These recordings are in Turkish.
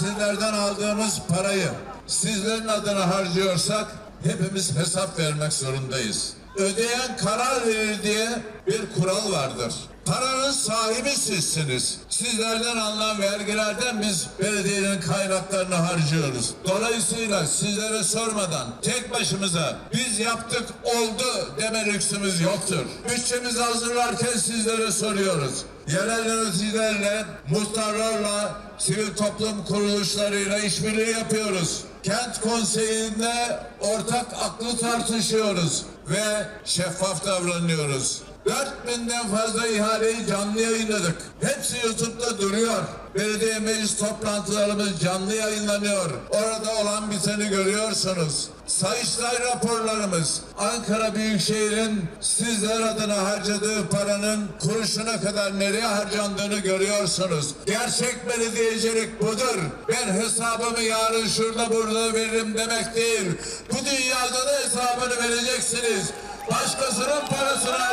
Sizlerden aldığımız parayı sizlerin adına harcıyorsak hepimiz hesap vermek zorundayız. Ödeyen karar verir diye bir kural vardır. Paranın sahibi sizsiniz. Sizlerden alınan vergilerden biz belediyenin kaynaklarını harcıyoruz. Dolayısıyla sizlere sormadan tek başımıza biz yaptık oldu deme lüksümüz yoktur. Bütçemizi hazırlarken sizlere soruyoruz. Yerel yöneticilerle, muhtarlarla, sivil toplum kuruluşlarıyla işbirliği yapıyoruz. Kent konseyinde ortak aklı tartışıyoruz ve şeffaf davranıyoruz. 4000'den fazla ihaleyi canlı yayınladık. Hepsi YouTube'da duruyor. Belediye meclis toplantılarımız canlı yayınlanıyor. Orada olan biteni görüyorsunuz. Sayıştay raporlarımız, Ankara Büyükşehir'in sizler adına harcadığı paranın kuruşuna kadar nereye harcandığını görüyorsunuz. Gerçek belediyecilik budur. Ben hesabımı yarın şurada burada veririm demek değil. Bu dünyada da hesabını vereceksiniz. Başkasının harcıyorsunuz.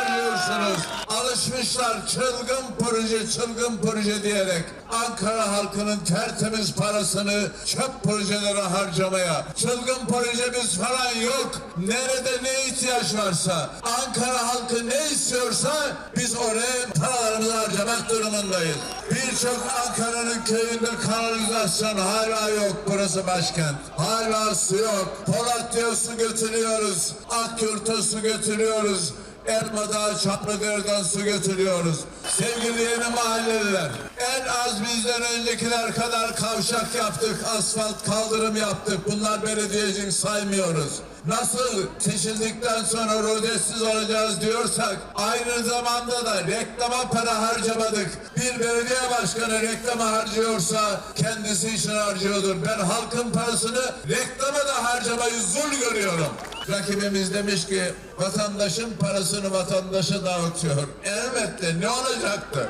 Alışmışlar çılgın proje, çılgın proje diyerek Ankara halkının tertemiz parasını çöp projelere harcamaya. Çılgın projemiz falan yok. Nerede ne ihtiyaç varsa, Ankara halkı ne istiyorsa biz oraya paralarımızı harcamak durumundayız. Birçok Ankara'nın köyünde kanalizasyon hala yok. Burası başkent. Hala su yok. Polatya su götürüyoruz. Akyurt'a su götürüyoruz. Elmadağ, Çaplıgöl'den su götürüyoruz. Sevgili yeni mahalleliler, en az bizden öncekiler kadar kavşak yaptık, asfalt kaldırım yaptık. Bunlar belediyecilik saymıyoruz. Nasıl seçildikten sonra rodesiz olacağız diyorsak aynı zamanda da reklama para harcamadık. Bir belediye başkanı reklama harcıyorsa kendisi için harcıyordur. Ben halkın parasını reklama da harcamayı zul görüyorum. Rakibimiz demiş ki vatandaşın parasını vatandaşa dağıtıyor. Elbette ne olacaktı?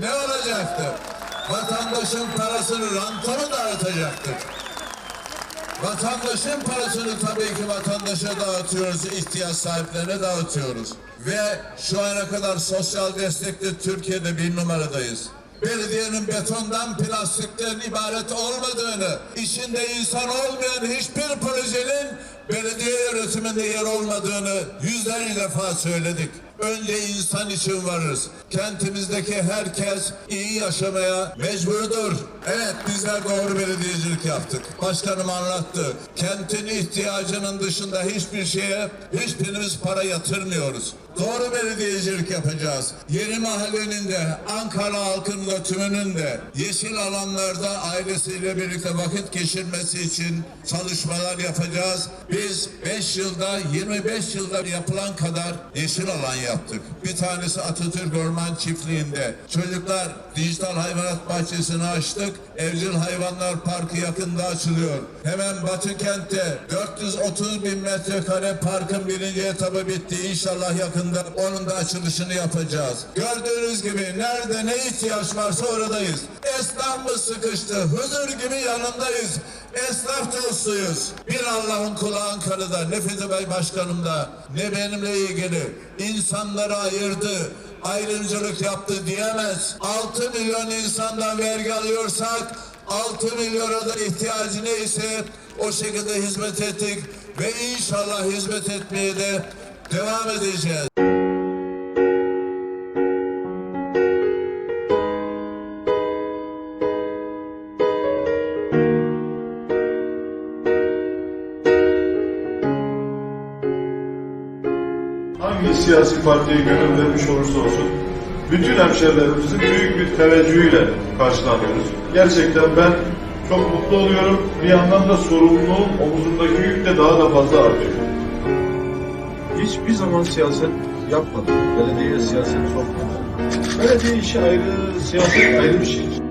Ne olacaktı? Vatandaşın parasını ranta mı dağıtacaktık? Vatandaşın parasını tabii ki vatandaşa dağıtıyoruz, ihtiyaç sahiplerine dağıtıyoruz. Ve şu ana kadar sosyal destekte Türkiye'de bir numaradayız. Belediyenin betondan, plastikten ibaret olmadığını, içinde insan olmayan hiçbir projenin belediye yönetiminde yer olmadığını yüzlerce defa söyledik. Önce insan için varız. Kentimizdeki herkes iyi yaşamaya mecburdur. Evet bizler doğru belediyecilik yaptık. Başkanım anlattı. Kentin ihtiyacının dışında hiçbir şeye hiçbirimiz para yatırmıyoruz. Doğru belediyecilik yapacağız. Yeni mahallenin de Ankara halkının da tümünün de yeşil alanlarda ailesiyle birlikte vakit geçirmesi için çalışmalar yapacağız. Biz 5 yılda 25 yılda yapılan kadar yeşil alan yaptık. Bir tanesi Atatürk Orman Çiftliği'nde. Çocuklar dijital hayvanat bahçesini açtık. Evcil Hayvanlar Parkı yakında açılıyor. Hemen Batı kentte 430 bin metrekare parkın birinci etabı bitti. İnşallah yakında onun da açılışını yapacağız. Gördüğünüz gibi nerede ne ihtiyaç varsa oradayız. Esnafımız sıkıştı. Huzur gibi yanındayız. Esnaf dostuyuz. Bir Allah'ın kulu Ankara'da, ne Fethi Bey Başkanım da, ne benimle ilgili insanları ayırdı, ayrımcılık yaptı diyemez. 6 milyon insandan vergi alıyorsak 6 milyona da ihtiyacı neyse o şekilde hizmet ettik ve inşallah hizmet etmeye de devam edeceğiz. Siyasi partiye gönül vermiş olursa olsun bütün hemşerilerimizin büyük bir teveccühüyle karşılanıyoruz. Gerçekten ben çok mutlu oluyorum. Bir yandan da sorumluluğum omuzumdaki yük de daha da fazla artıyor. Hiçbir zaman siyaset yapmadım. Belediyeye siyaset sokmadım. Belediye işi ayrı, siyaset ayrı bir şey.